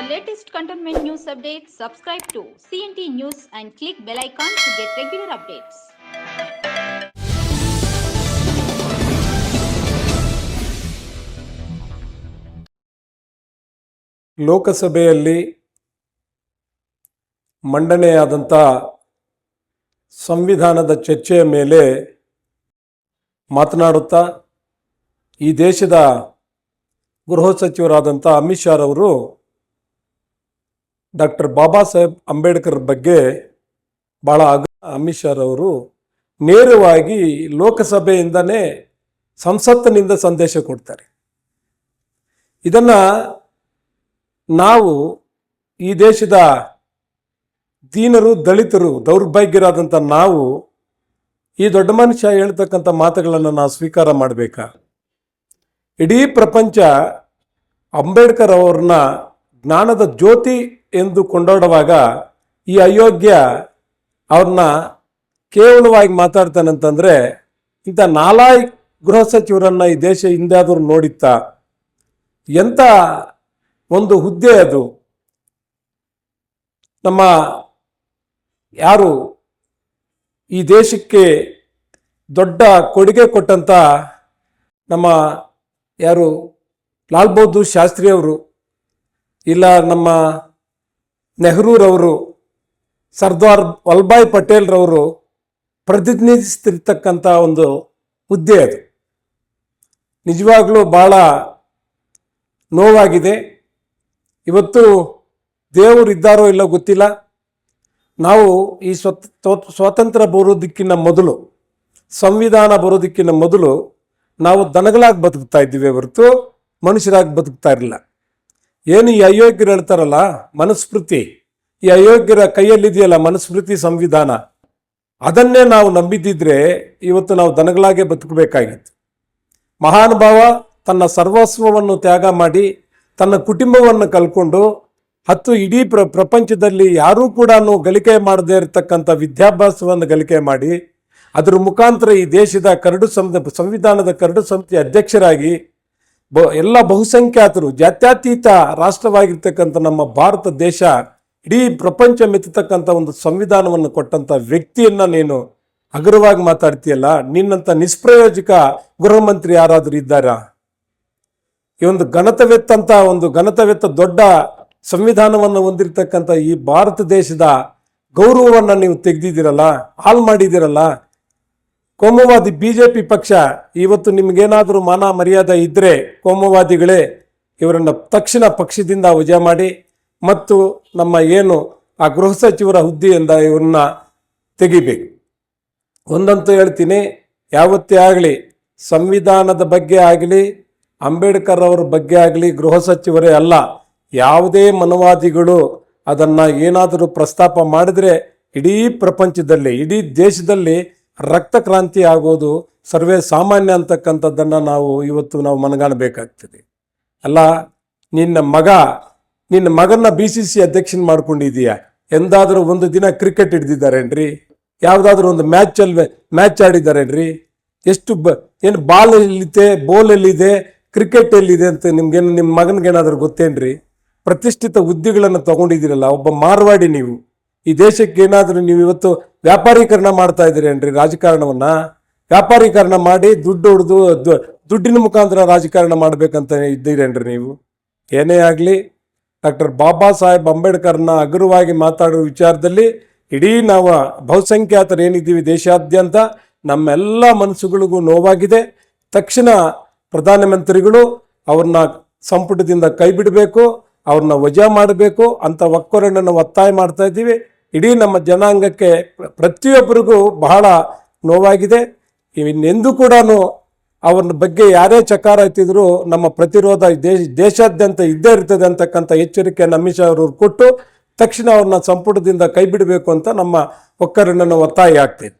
Latest cantonment news updates, subscribe to CNT News and click bell icon to get regular updates. ಲೋಕಸಭೆಯಲ್ಲಿ ಮಂಡನೆಯಾದಂಥ ಸಂವಿಧಾನದ ಚರ್ಚೆಯ ಮೇಲೆ ಮಾತನಾಡುತ್ತಾ ಈ ದೇಶದ ಗೃಹ ಸಚಿವರಾದಂಥ ಅಮಿತ್ ಶಾ ರವರು ಡಾಕ್ಟರ್ ಬಾಬಾ ಸಾಹೇಬ್ ಅಂಬೇಡ್ಕರ್ ಬಗ್ಗೆ ಭಾಳ ಅಗ ಅಮಿತ್ ಶಾ ರವರು ನೇರವಾಗಿ ಲೋಕಸಭೆಯಿಂದನೇ ಸಂಸತ್ತಿನಿಂದ ಸಂದೇಶ ಕೊಡ್ತಾರೆ. ಇದನ್ನು ನಾವು ಈ ದೇಶದ ದೀನರು, ದಲಿತರು ದೌರ್ಭಾಗ್ಯರಾದಂಥ ನಾವು ಈ ದೊಡ್ಡ ಮನುಷ್ಯ ಹೇಳ್ತಕ್ಕಂಥ ಮಾತುಗಳನ್ನು ನಾವು ಸ್ವೀಕಾರ ಮಾಡಬೇಕಾ? ಇಡೀ ಪ್ರಪಂಚ ಅಂಬೇಡ್ಕರ್ ಅವ್ರನ್ನ ಜ್ಞಾನದ ಜ್ಯೋತಿ ಎಂದು ಕೊಂಡಾಡುವಾಗ ಈ ಅಯೋಗ್ಯ ಅವ್ರನ್ನ ಕೇವಲವಾಗಿ ಮಾತಾಡ್ತಾನಂತಂದರೆ ಇಂಥ ನಾಲಾಯ್ ಗೃಹ ಸಚಿವರನ್ನು ಈ ದೇಶ ಹಿಂದಾದರೂ ನೋಡಿತ್ತಾ? ಎಂಥ ಒಂದು ಹುದ್ದೆ ಅದು? ನಮ್ಮ ಯಾರು ಈ ದೇಶಕ್ಕೆ ದೊಡ್ಡ ಕೊಡುಗೆ ಕೊಟ್ಟಂಥ ನಮ್ಮ ಯಾರು ಲಾಲ್ ಬಹದ್ದೂರ್ ಶಾಸ್ತ್ರಿ ಅವರು, ಇಲ್ಲ ನಮ್ಮ ನೆಹರೂರವರು ಸರ್ದಾರ್ ವಲ್ಲಭಾಯ್ ಪಟೇಲ್ರವರು ಪ್ರತಿನಿಧಿಸ್ತಿರ್ತಕ್ಕಂಥ ಒಂದು ಹುದ್ದೆ ಅದು. ನಿಜವಾಗ್ಲೂ ಭಾಳ ನೋವಾಗಿದೆ. ಇವತ್ತು ದೇವರು ಇದ್ದಾರೋ ಇಲ್ಲೋ ಗೊತ್ತಿಲ್ಲ. ನಾವು ಈ ಸ್ವತ್ ಸ್ವ- ಸ್ವಾತಂತ್ರ್ಯ ಬರೋದಕ್ಕಿಂತ ಮೊದಲು, ಸಂವಿಧಾನ ಬರೋದಕ್ಕಿಂತ ಮೊದಲು ನಾವು ದನಗಳಾಗಿ ಬದುಕ್ತಾ ಇದ್ದೀವಿ ಹೊರತು ಮನುಷ್ಯರಾಗಿ ಬದುಕ್ತಾ ಇರಲಿಲ್ಲ. ಏನು ಈ ಅಯೋಗ್ಯರು ಹೇಳ್ತಾರಲ್ಲ? ಮನುಸ್ಮೃತಿ ಈ ಅಯೋಗ್ಯರ ಕೈಯಲ್ಲಿದೆಯಲ್ಲ ಮನುಸ್ಮೃತಿ ಸಂವಿಧಾನ? ಅದನ್ನೇ ನಾವು ನಂಬಿದ್ದಿದ್ರೆ ಇವತ್ತು ನಾವು ದನಗಳಾಗೆ ಬದುಕಬೇಕಾಗಿತ್ತು. ಮಹಾನುಭಾವ ತನ್ನ ಸರ್ವಸ್ವವನ್ನು ತ್ಯಾಗ ಮಾಡಿ ತನ್ನ ಕುಟುಂಬವನ್ನು ಕಲ್ಕೊಂಡು ಹತ್ತು ಇಡೀ ಪ್ರ, ಪ್ರಪಂಚದಲ್ಲಿ ಯಾರೂ ಕೂಡ ಗಳಿಕೆ ಮಾಡದೇ ಇರತಕ್ಕಂಥ ವಿದ್ಯಾಭ್ಯಾಸವನ್ನು ಗಳಿಕೆ ಮಾಡಿ, ಅದರ ಮುಖಾಂತರ ಈ ದೇಶದ ಕರಡು ಸಂವಿಧಾನದ ಕರಡು ಸಮಿತಿ ಅಧ್ಯಕ್ಷರಾಗಿ ಬ, ಎಲ್ಲ ಬಹುಸಂಖ್ಯಾತರು, ಜಾತ್ಯತೀತ ರಾಷ್ಟ್ರವಾಗಿರ್ತಕ್ಕಂಥ ನಮ್ಮ ಭಾರತ ದೇಶ, ಇಡೀ ಪ್ರಪಂಚ ಮೆತ್ತತಕ್ಕಂಥ ಒಂದು ಸಂವಿಧಾನವನ್ನು ಕೊಟ್ಟಂಥ ವ್ಯಕ್ತಿಯನ್ನ ನೀನು ಹಗುರವಾಗಿ ಮಾತಾಡ್ತೀಯಲ್ಲ, ನಿನ್ನಂಥ ನಿಷ್ಪ್ರಯೋಜಕ ಗೃಹ ಮಂತ್ರಿ ಯಾರಾದರೂ ಇದ್ದಾರಾ? ಈ ಒಂದು ಗಣತವೆತ್ತಂಥ ಒಂದು ಘನತವೆತ್ತ ದೊಡ್ಡ ಸಂವಿಧಾನವನ್ನು ಹೊಂದಿರತಕ್ಕಂಥ ಈ ಭಾರತ ದೇಶದ ಗೌರವವನ್ನು ನೀವು ತೆಗೆದಿದ್ದೀರಲ್ಲ, ಹಾಳು ಮಾಡಿದ್ದೀರಲ್ಲ ಕೋಮುವಾದಿ ಬಿ ಜೆ ಪಿ ಪಕ್ಷ, ಇವತ್ತು ನಿಮಗೇನಾದರೂ ಮಾನ ಮರ್ಯಾದೆ ಇದ್ದರೆ ಕೋಮುವಾದಿಗಳೇ ಇವರನ್ನು ತಕ್ಷಣ ಪಕ್ಷದಿಂದ ವಜಾ ಮಾಡಿ ಮತ್ತು ನಮ್ಮ ಏನು ಆ ಗೃಹ ಸಚಿವರ ಹುದ್ದೆಯಿಂದ ಇವ್ರನ್ನ ತೆಗಿಬೇಕು. ಒಂದಂತೂ ಹೇಳ್ತೀನಿ, ಯಾವತ್ತೇ ಆಗಲಿ, ಸಂವಿಧಾನದ ಬಗ್ಗೆ ಆಗಲಿ, ಅಂಬೇಡ್ಕರ್ ಅವರ ಬಗ್ಗೆ ಆಗಲಿ, ಗೃಹ ಸಚಿವರೇ ಅಲ್ಲ, ಯಾವುದೇ ಮನವಾದಿಗಳು ಅದನ್ನು ಏನಾದರೂ ಪ್ರಸ್ತಾಪ ಮಾಡಿದರೆ ಇಡೀ ಪ್ರಪಂಚದಲ್ಲಿ, ಇಡೀ ದೇಶದಲ್ಲಿ ರಕ್ತ ಕ್ರಾಂತಿ ಆಗೋದು ಸರ್ವೇ ಸಾಮಾನ್ಯ ಅಂತಕ್ಕಂಥದ್ದನ್ನು ನಾವು ಇವತ್ತು ನಾವು ಮನಗಾಣಬೇಕಾಗ್ತದೆ. ಅಲ್ಲ, ನಿನ್ನ ಮಗ, ನಿನ್ನ ಮಗನ ಬಿ ಸಿ ಸಿ ಅಧ್ಯಕ್ಷನ್ ಮಾಡ್ಕೊಂಡಿದೀಯ? ಎಂದಾದರೂ ಒಂದು ದಿನ ಕ್ರಿಕೆಟ್ ಹಿಡ್ದಿದ್ದಾರೇನ್ರಿ? ಯಾವುದಾದ್ರೂ ಒಂದು ಮ್ಯಾಚ್ ಅಲ್ಲಿ ಮ್ಯಾಚ್ ಆಡಿದ್ದಾರೇನ್ರಿ? ಎಷ್ಟು ಬ, ಏನು ಬಾಲ್ ಎಲ್ಲಿದೆ ಬೋಲ್ ಎಲ್ಲಿದೆ ಕ್ರಿಕೆಟ್ ಎಲ್ಲಿದೆ ಅಂತ ನಿಮ್ಗೇನು ನಿಮ್ಮ ಮಗನಿಗೇನಾದ್ರೂ ಗೊತ್ತೇನ್ರಿ? ಪ್ರತಿಷ್ಠಿತ ಹುದ್ದೆಗಳನ್ನು ತಗೊಂಡಿದ್ದೀರಲ್ಲ, ಒಬ್ಬ ಮಾರ್ವಾಡಿ ನೀವು. ಈ ದೇಶಕ್ಕೆ ಏನಾದರೂ ನೀವು ಇವತ್ತು ವ್ಯಾಪಾರೀಕರಣ ಮಾಡ್ತಾ ಇದ್ದೀರೇನ್ರಿ ರಾಜಕಾರಣವನ್ನ? ವ್ಯಾಪಾರೀಕರಣ ಮಾಡಿ ದುಡ್ಡು ಹೊಡೆದು ದುಡ್ಡಿನ ಮುಖಾಂತರ ರಾಜಕಾರಣ ಮಾಡ್ಬೇಕಂತ ಇದ್ದೀರೇನ್ರಿ ನೀವು? ಏನೇ ಆಗಲಿ, ಡಾಕ್ಟರ್ ಬಾಬಾ ಸಾಹೇಬ್ ಅಂಬೇಡ್ಕರ್ನ ಹಗುರವಾಗಿ ಮಾತಾಡೋ ವಿಚಾರದಲ್ಲಿ ಇಡೀ ನಾವು ಬಹುಸಂಖ್ಯಾತರು ಏನಿದ್ದೀವಿ ದೇಶಾದ್ಯಂತ, ನಮ್ಮೆಲ್ಲ ಮನಸ್ಸುಗಳಿಗೂ ನೋವಾಗಿದೆ. ತಕ್ಷಣ ಪ್ರಧಾನಮಂತ್ರಿಗಳು ಅವ್ರನ್ನ ಸಂಪುಟದಿಂದ ಕೈ ಬಿಡಬೇಕು, ಅವ್ರನ್ನ ವಜಾ ಮಾಡಬೇಕು, ಅಂತ ಒಕ್ಕೊರಣ್ಣನ್ನು ಒತ್ತಾಯ ಮಾಡ್ತಾ ಇದ್ದೀವಿ. ಇಡೀ ನಮ್ಮ ಜನಾಂಗಕ್ಕೆ ಪ್ರತಿಯೊಬ್ಬರಿಗೂ ಬಹಳ ನೋವಾಗಿದೆ. ಇನ್ನೆಂದೂ ಕೂಡ ಅವ್ರನ್ನ ಬಗ್ಗೆ ಯಾರೇ ಚಕಾರ ಎತ್ತಿದ್ರು ನಮ್ಮ ಪ್ರತಿರೋಧ ದೇಶ, ದೇಶಾದ್ಯಂತ ಇದ್ದೇ ಇರ್ತದೆ ಅಂತಕ್ಕಂಥ ಎಚ್ಚರಿಕೆ ಶಾ ಅವರು ಕೊಟ್ಟು ತಕ್ಷಣ ಅವ್ರನ್ನ ಸಂಪುಟದಿಂದ ಕೈ ಬಿಡಬೇಕು ಅಂತ ನಮ್ಮ ಒಕ್ಕರಣ್ಣನ ಒತ್ತಾಯ ಆಗ್ತೈತೆ